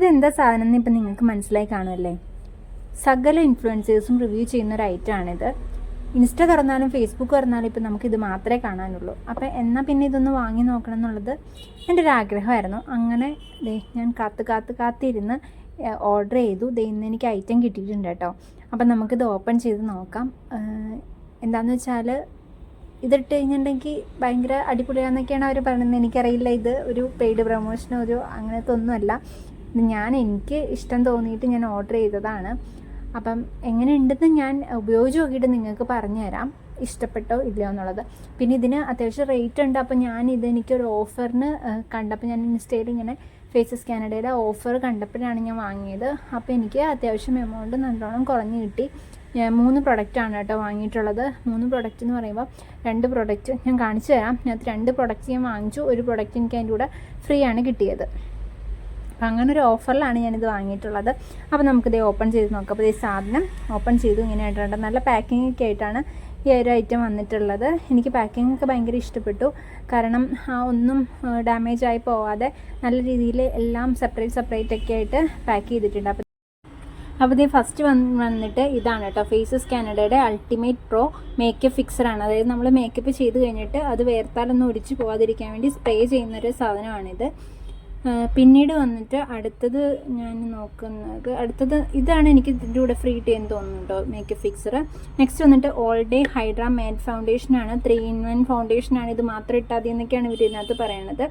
ഇതെന്താ സാധനം എന്ന് ഇപ്പം നിങ്ങൾക്ക് മനസ്സിലായി കാണുമല്ലേ? സകല ഇൻഫ്ലുവൻസേഴ്സും റിവ്യൂ ചെയ്യുന്ന ഒരു ഐറ്റമാണിത് ഇൻസ്റ്റ തുറന്നാലും ഫേസ്ബുക്ക് തുറന്നാലും ഇപ്പം നമുക്കിത് മാത്രമേ കാണാനുള്ളൂ. അപ്പോൾ എന്നാൽ പിന്നെ ഇതൊന്ന് വാങ്ങി നോക്കണം എന്നുള്ളത് എന്റെ ഒരു ആഗ്രഹമായിരുന്നു. അങ്ങനെ ദേ ഞാൻ കാത്ത് കാത്ത് കാത്തിരുന്ന് ഓർഡർ ചെയ്തു. ദേ ഇന്ന് എനിക്ക് ഐറ്റം കിട്ടിയിട്ടുണ്ട് കേട്ടോ. അപ്പം നമുക്കിത് ഓപ്പൺ ചെയ്ത് നോക്കാം. എന്താണെന്ന് വെച്ചാൽ ഇതിട്ട് കഴിഞ്ഞിട്ടുണ്ടെങ്കിൽ ഭയങ്കര അടിപൊളിയാന്നൊക്കെയാണ് അവർ പറയുന്നത്. എനിക്കറിയില്ല ഇത് ഒരു പെയ്ഡ് പ്രൊമോഷനോ ഒരു അങ്ങനത്തെ ഒന്നുമല്ല. ഞാൻ എനിക്ക് ഇഷ്ടം തോന്നിയിട്ട് ഞാൻ ഓർഡർ ചെയ്തതാണ്. അപ്പം എങ്ങനെയുണ്ടെന്ന് ഞാൻ ഉപയോഗിച്ച് നോക്കിയിട്ട് നിങ്ങൾക്ക് പറഞ്ഞു തരാം ഇഷ്ടപ്പെട്ടോ ഇല്ലയോ എന്നുള്ളത്. പിന്നെ ഇതിന് അത്യാവശ്യം റേറ്റ് ഉണ്ട്. അപ്പം ഞാൻ ഇത് എനിക്കൊരു ഓഫറിന് കണ്ടപ്പോൾ ഞാൻ ഇൻസ്റ്റയിൽ ഇങ്ങനെ ഫേസസ് കാനഡയുടെ ഓഫർ കണ്ടപ്പോഴാണ് ഞാൻ വാങ്ങിയത്. അപ്പോൾ എനിക്ക് അത്യാവശ്യം എമൗണ്ട് നല്ലോണം കുറഞ്ഞ് കിട്ടി. ഞാൻ മൂന്ന് പ്രൊഡക്റ്റാണ് കേട്ടോ വാങ്ങിയിട്ടുള്ളത്. മൂന്ന് പ്രൊഡക്റ്റ് എന്ന് പറയുമ്പോൾ രണ്ട് പ്രൊഡക്റ്റ് ഞാൻ കാണിച്ചു തരാം ഞാൻ രണ്ട് പ്രൊഡക്റ്റ് ഞാൻ വാങ്ങിച്ചു. ഒരു പ്രൊഡക്റ്റ് എനിക്ക് അതിന്റെ കൂടെ ഫ്രീ ആണ് കിട്ടിയത്. അപ്പം അങ്ങനെ ഒരു ഓഫറിലാണ് ഞാനിത് വാങ്ങിയിട്ടുള്ളത്. അപ്പോൾ നമുക്കിത് ഓപ്പൺ ചെയ്ത് നോക്കാം. അപ്പോൾ ഈ സാധനം ഓപ്പൺ ചെയ്തു ഇങ്ങനെ ആയിട്ടുണ്ട് നല്ല പാക്കിംഗ് ഒക്കെ ആയിട്ടാണ് ഈ ഒരു ഐറ്റം വന്നിട്ടുള്ളത്. എനിക്ക് പാക്കിംഗ് ഒക്കെ ഭയങ്കര ഇഷ്ടപ്പെട്ടു. കാരണം ആ ഒന്നും ഡാമേജ് ആയി പോവാതെ നല്ല രീതിയിൽ എല്ലാം സെപ്പറേറ്റ് സെപ്പറേറ്റ് ഒക്കെ ആയിട്ട് പാക്ക് ചെയ്തിട്ടുണ്ട്. അപ്പോൾ അപ്പോൾ ഇത് ഫസ്റ്റ് വന്ന് വന്നിട്ട് ഇതാണ് കേട്ടോ. ഫേസസ് കാനഡയുടെ അൾട്ടിമേറ്റ് പ്രോ മേക്കപ്പ് ഫിക്സറാണ് അതായത് നമ്മൾ മേക്കപ്പ് ചെയ്ത് കഴിഞ്ഞിട്ട് അത് വേർത്താലൊന്നും ഒടിച്ച് പോകാതിരിക്കാൻ വേണ്ടി സ്പ്രേ ചെയ്യുന്നൊരു സാധനമാണിത്. പിന്നീട് വന്നിട്ട് അടുത്തത് ഞാൻ നോക്കുന്നത് അടുത്തത് ഇതാണ് എനിക്ക് ഇതിന്റെ കൂടെ ഫ്രീ കിട്ടിയെന്ന് തോന്നുന്നു കേട്ടോ മേക്കപ്പ് ഫിക്സർ നെക്സ്റ്റ് വന്നിട്ട് ഓൾ ഡേ ഹൈഡ്ര മാറ്റ് ഫൗണ്ടേഷനാണ് ത്രീ ഇൻ വൺ ഫൗണ്ടേഷനാണ് ഇത് മാത്രം ഇട്ടാൽ മതി എന്നൊക്കെയാണ് ഇവർ ഇതിനകത്ത് പറയണത്.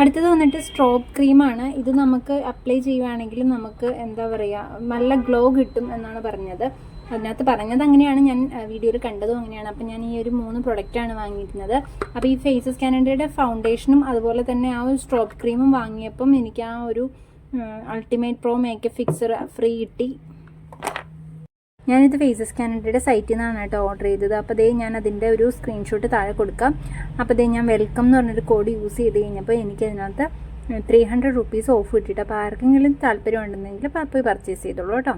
അടുത്തത് വന്നിട്ട് സ്ട്രോബ് ക്രീമാണ് ഇത് നമുക്ക് അപ്ലൈ ചെയ്യുവാണെങ്കിൽ നമുക്ക് എന്താ പറയുക നല്ല ഗ്ലോ കിട്ടും എന്നാണ് പറഞ്ഞത്. അതിനകത്ത് പറഞ്ഞത് അങ്ങനെയാണ്. ഞാൻ വീഡിയോയിൽ കണ്ടതും അങ്ങനെയാണ്. അപ്പം ഞാൻ ഈ ഒരു മൂന്ന് പ്രൊഡക്റ്റാണ് വാങ്ങിയിരുന്നത്. അപ്പോൾ ഈ ഫേസസ് കാനഡയുടെ ഫൗണ്ടേഷനും അതുപോലെ തന്നെ ആ ഒരു സ്ട്രോബ് ക്രീമും വാങ്ങിയപ്പം എനിക്ക് ആ ഒരു ultimate pro makeup fixer free കിട്ടി. ഞാനിത് ഫേസസ് കാനഡയുടെ സൈറ്റിൽ നിന്നാണ് കേട്ടോ ഓർഡർ ചെയ്തത്. അപ്പോൾ ദേ ഞാൻ അതിന്റെ ഒരു സ്ക്രീൻഷോട്ട് താഴെ കൊടുക്കാം. അപ്പോൾ ദേ ഞാൻ വെൽക്കം എന്ന് പറഞ്ഞൊരു കോഡ് യൂസ് ചെയ്ത് കഴിഞ്ഞപ്പോൾ എനിക്ക് അതിനകത്ത് ത്രീ ഹൺഡ്രഡ് റുപ്പീസ് ഓഫ് കിട്ടിയിട്ട് അപ്പോൾ ആർക്കെങ്കിലും താല്പര്യം ഉണ്ടെന്നെങ്കിൽ പോയി പർച്ചേസ് ചെയ്തോളൂ കേട്ടോ.